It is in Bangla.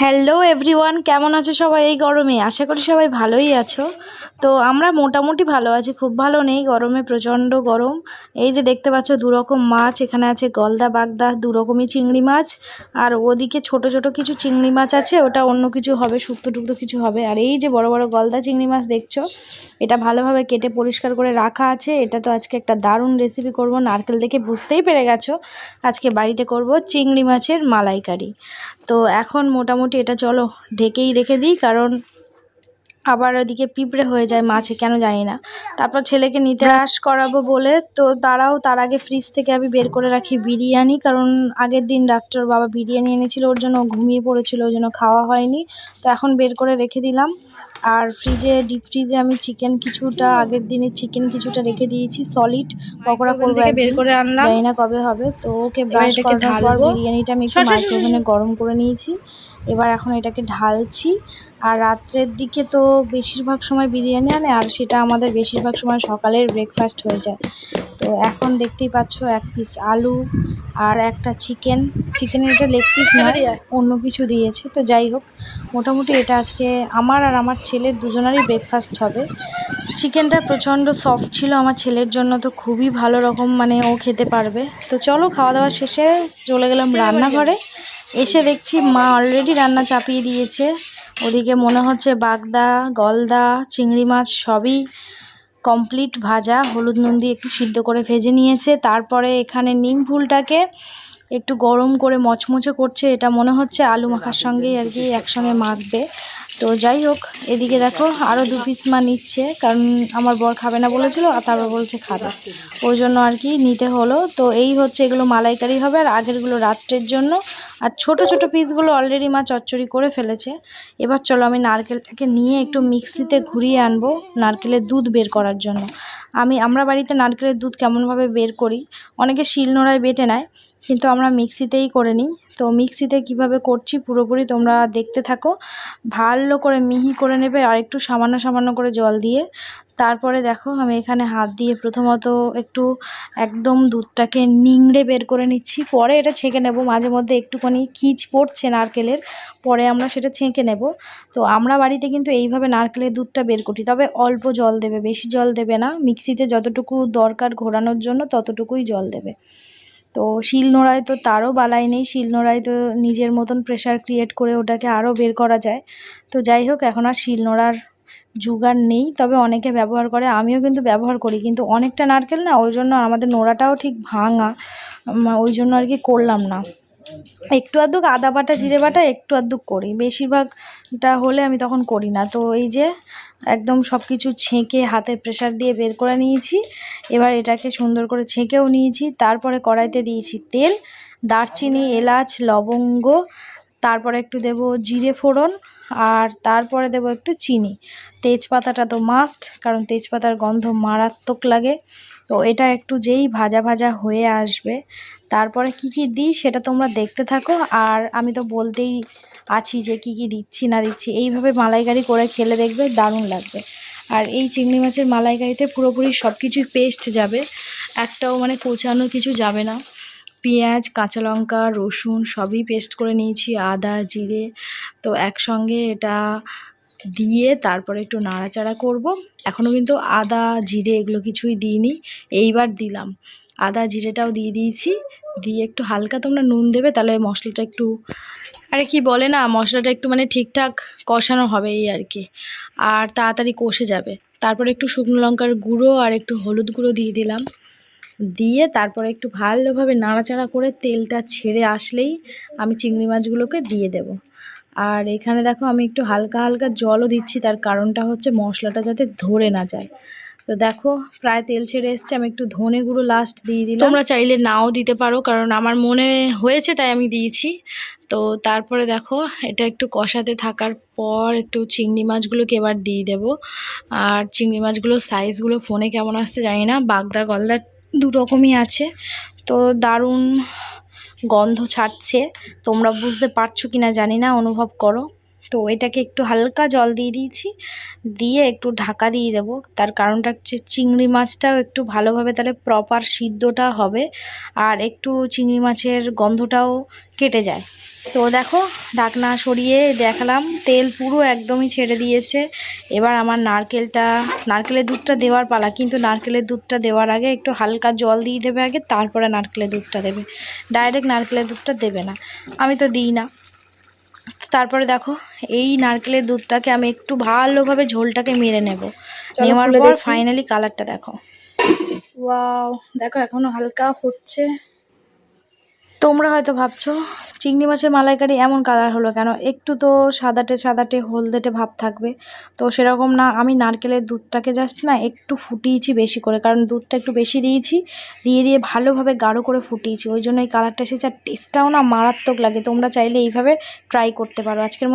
হ্যালো এভরিওয়ান কেমন আছো সবাই এই গরমে? আশা করি সবাই ভালোই আছো। তো আমরা মোটামুটি ভালো আছি, খুব ভালো নেই, গরমে প্রচণ্ড গরম। এই যে দেখতে পাচ্ছ, দুরকম মাছ, এখানে আছে গলদা বাগদা, দুরকমই চিংড়ি মাছ। আর ওদিকে ছোট ছোট কিছু চিংড়ি মাছ আছে, ওটা অন্য কিছু হবে, শুক্তো টুক্তো কিছু হবে। আর এই যে বড় বড় গলদা চিংড়ি মাছ দেখছ, এটা ভালোভাবে কেটে পরিষ্কার করে রাখা আছে। এটা তো আজকে একটা দারুণ রেসিপি করব, নারকেল দেখে বুঝতেই পেরে গেছো। আজকে বাড়িতে করব চিংড়ি মাছের মালাইকারি। তো এখন মোটামুটি এটা চলো ঢেকেই রেখে দিই কারণ আবার ওদিকে পিঁপড়ে হয়ে যায় মাছে কেন জানি না। তারপর ছেলেকে নিতে আস করাবো বলে তো তারাও তার আগে ফ্রিজ থেকে আমি বের করে রাখি বিরিয়ানি কারণ আগের দিন ডাক্তার বাবা বিরিয়ানি এনেছিল ওর জন্য ঘুমিয়ে পড়েছিল ওই জন্য খাওয়া হয়নি। তো এখন বের করে রেখে দিলাম। আর ফ্রিজে ডিপ ফ্রিজে আমি চিকেন কিছুটা আগের দিনে চিকেন কিছুটা রেখে দিয়েছি সলিড পকোড়া করব বের করে আনলাম? জানি না কবে হবে। তো ওকে ব্রাশ করানোর পর বিরিয়ানিটা আমি একটু মাইক্রোওভেনে গরম করে নিয়েছি। এবার এখন এটাকে ঢালছি। আর রাত্রের দিকে তো বেশিরভাগ সময় বিরিয়ানি আনে আর সেটা আমাদের বেশিরভাগ সময় সকালের ব্রেকফাস্ট হয়ে যায়। তো এখন দেখতেই পাচ্ছ এক পিস আলু আর একটা চিকেন চিকেনের এটা লেগ পিস নয় অন্য কিছু দিয়েছে। তো যাই হোক মোটামুটি এটা আজকে আমার আর আমার ছেলের দুজনারই ব্রেকফাস্ট হবে। চিকেনটা প্রচণ্ড সফট ছিল আমার ছেলের জন্য তো খুবই ভালো রকম মানে ও খেতে পারবে। তো চলো খাওয়া দাওয়া শেষে চলে গেলাম রান্নাঘরে। এসে দেখছি মা অলরেডি রান্না চাপিয়ে দিয়েছে। ওদিকে মনে হচ্ছে বাগদা, গলদা, চিংড়ি মাছ সবই কমপ্লিট ভাজা। হলুদ নুন দিয়ে একটু সিদ্ধ করে ভেজে নিয়েছে। তারপরে এখানে নিম ফুলটাকে একটু গরম করে মচমচে করছে। এটা মনে হচ্ছে আলু মাখার সঙ্গেই আর কি একসঙ্গে মাখবে। তো যাই হোক, এদিকে দেখো আরও দু পিস মা নিচ্ছে, কারণ আমার বর খাবে না বলেছিল, আর তারপর বলছে খাবে। ওই জন্য আর কি নিতে হলো। তো এই হচ্ছে এগুলো মালাইকারি হবে, আর আগেরগুলো রাত্রের জন্য। আর ছোট ছোট পিসগুলো অলরেডি মা চচ্চড়ি করে ফেলেছে। এবার চলো আমি নারকেলটাকে নিয়ে একটু মিক্সিতে ঘুরিয়ে আনব নারকেলের দুধ বের করার জন্য। আমি, আমরা বাড়িতে নারকেলের দুধ কেমনভাবে বের করি? অনেকে শিলনোড়ায় বেটে নেয়, কিন্তু আমরা মিক্সিতেই করে নিই। তো মিক্সিতে কীভাবে করছি পুরোপুরি তোমরা দেখতে থাকো। ভালো করে মিহি করে নেবে আর একটু সামান্য সামান্য করে জল দিয়ে। তারপরে দেখো আমি এখানে হাত দিয়ে প্রথমত একটু একদম দুধটাকে নিংড়ে বের করে নিচ্ছি। পরে এটা ছেঁকে নেব। মাঝে মধ্যে একটুখানি খিচ পড়ছে নারকেলের। পরে আমরা সেটা ছেঁকে নেব। তো আমরা বাড়িতে কিন্তু এইভাবে নারকেলের দুধটা বের করি। তবে অল্প জল দেবে, বেশি জল দেবে না। মিক্সিতে যতটুকু দরকার ঘোরানোর জন্য ততটুকুই জল দেবে। তো শিলনোড়ায় তো তারও বালাই নেই শিলনোড়ায় তো নিজের মতন প্রেশার ক্রিয়েট করে ওটাকে আরও বের করা যায়। তো যাই হোক, এখন আর শিলনোড়ার জুগার নেই, তবে অনেকে ব্যবহার করে, আমিও কিন্তু ব্যবহার করি, কিন্তু অনেকটা নারকেল না, ওই জন্য আমাদের নোড়াটাও ঠিক ভাঙা ওই জন্য আর কি করলাম না। একটু আধটু আদা বাটা, জিরে বাটা একটু আধটু করি। বেশিরভাগটা হলে আমি তখন করি না। তো এই যে একদম সব কিছু ছেঁকে হাতের প্রেশার দিয়ে বের করে নিয়েছি। এবার এটাকে সুন্দর করে ছেঁকেও নিয়েছি। তারপরে কড়াইতে দিয়েছি তেল, দারচিনি, এলাচ, লবঙ্গ, তারপরে একটু দেব জিরে ফোড়ন আর তারপরে দেব একটু চিনি। তেজপাতাটা তো মাস্ট কারণ তেজপাতার গন্ধ মারাত্মক লাগে। তো এটা একটু যেই ভাজা ভাজা হয়ে আসবে, তারপরে কি কি দিই সেটা তোমরা দেখতে থাকো। আর আমি তো বলতেই আছি যে কি কি দিচ্ছি না দিচ্ছি, এইভাবে মালাইকারি করে খেলে দেখবে দারুণ লাগবে। আর এই চিংড়ি মাছের মালাইকারিতে পুরোপুরি সব কিছুই পেস্ট যাবে, একটাও মানে কোচানো কিছু যাবে না। পেঁয়াজ, কাঁচা লঙ্কা, রসুন সবই পেস্ট করে নিয়েছি, আদা, জিরে, তো একসঙ্গে এটা দিয়ে তারপরে একটু নাড়াচাড়া করব। এখনও কিন্তু আদা, জিরে এগুলো কিছুই দিইনি। এইবার দিলাম। আদা, জিরেটাও দিয়ে দিয়েছি। দিয়ে একটু হালকা তোমরা নুন দেবে, তাহলে মশলাটা একটু আরে কি বলে না, মশলাটা একটু মানে ঠিকঠাক কষানো হবে এই আর কি। আর তাড়াতাড়ি কষে যাবে। তারপরে একটু শুকনো লঙ্কার গুঁড়ো আর একটু হলুদ গুঁড়ো দিয়ে দিলাম। দিয়ে তারপরে একটু ভালোভাবে নাড়াচাড়া করে তেলটা ছেড়ে আসলেই আমি চিংড়ি মাছগুলোকে দিয়ে দেব। আর এখানে দেখো আমি একটু হালকা হালকা জলও দিচ্ছি, তার কারণটা হচ্ছে মশলাটা যাতে ধরে না যায়। তো দেখো, প্রায় তেল ছেড়ে এসছে, আমি একটু ধনে গুঁড়ো লাস্ট দিয়ে দিলাম। তোমরা চাইলে নাও দিতে পারো, কারণ আমার মনে হয়েছে তাই আমি দিয়েছি। তো তারপরে দেখো, এটা একটু কষাতে থাকার পর একটু চিংড়ি মাছগুলোকে এবার দিয়ে দেবো। আর চিংড়ি মাছগুলোর সাইজগুলো ফোনে কেমন আসছে জানি না বাগদা গলদা দু রকমই আছে। তো দারুণ গন্ধ ছাড়ছে। তোমরা বুঝতে পারছ কিনা জানি না অনুভব করো। তো এটাকে একটু হালকা জল দিয়ে দিয়েছি। দিয়ে একটু ঢাকা দিয়ে দেবো। তার কারণটা হচ্ছে চিংড়ি মাছটাও একটু ভালোভাবে তাহলে প্রপার সিদ্ধটা হবে আর একটু চিংড়ি মাছের গন্ধটাও কেটে যায়। তো দেখো, ঢাকনা সরিয়ে দেখালাম, তেল পুরো একদমই ছেড়ে দিয়েছে। এবার আমার নারকেলটা, নারকেলের দুধটা দেওয়ার পালা, কিন্তু নারকেলের দুধটা দেওয়ার আগে একটু হালকা জল দিয়ে দেবে আগে, তারপরে নারকেলের দুধটা দেবে। ডাইরেক্ট নারকেলের দুধটা দেবে না। আমি তো দিই না। তারপরে দেখো এই নারকেলের দুধটাকে আমি একটু ভালোভাবে ঝোলটাকে মেরে নেব। নেওয়ার পর ফাইনালি কালারটা দেখো। ওয়াও দেখো এখনও হালকা ফুটছে। তোমরা হয়তো ভাবছ চিংড়ি মাছের মালাইকারি এমন কালার হলো কেন? একটু তো সাদাটে সাদাটে হলদেটে ভাব থাকবে। তো সেরকম না, আমি নারকেলের দুধটাকে জাস্ট না একটু ফুটিয়েছি বেশি করে, কারণ দুধটা একটু বেশি দিয়েছি, দিয়ে দিয়ে ভালোভাবে গাঢ় করে ফুটিয়েছি। ওই জন্য এই কালারটা এসেছে, আর টেস্টটাও না মারাত্মক লাগে। তোমরা চাইলে এইভাবে ট্রাই করতে পারো। আজকের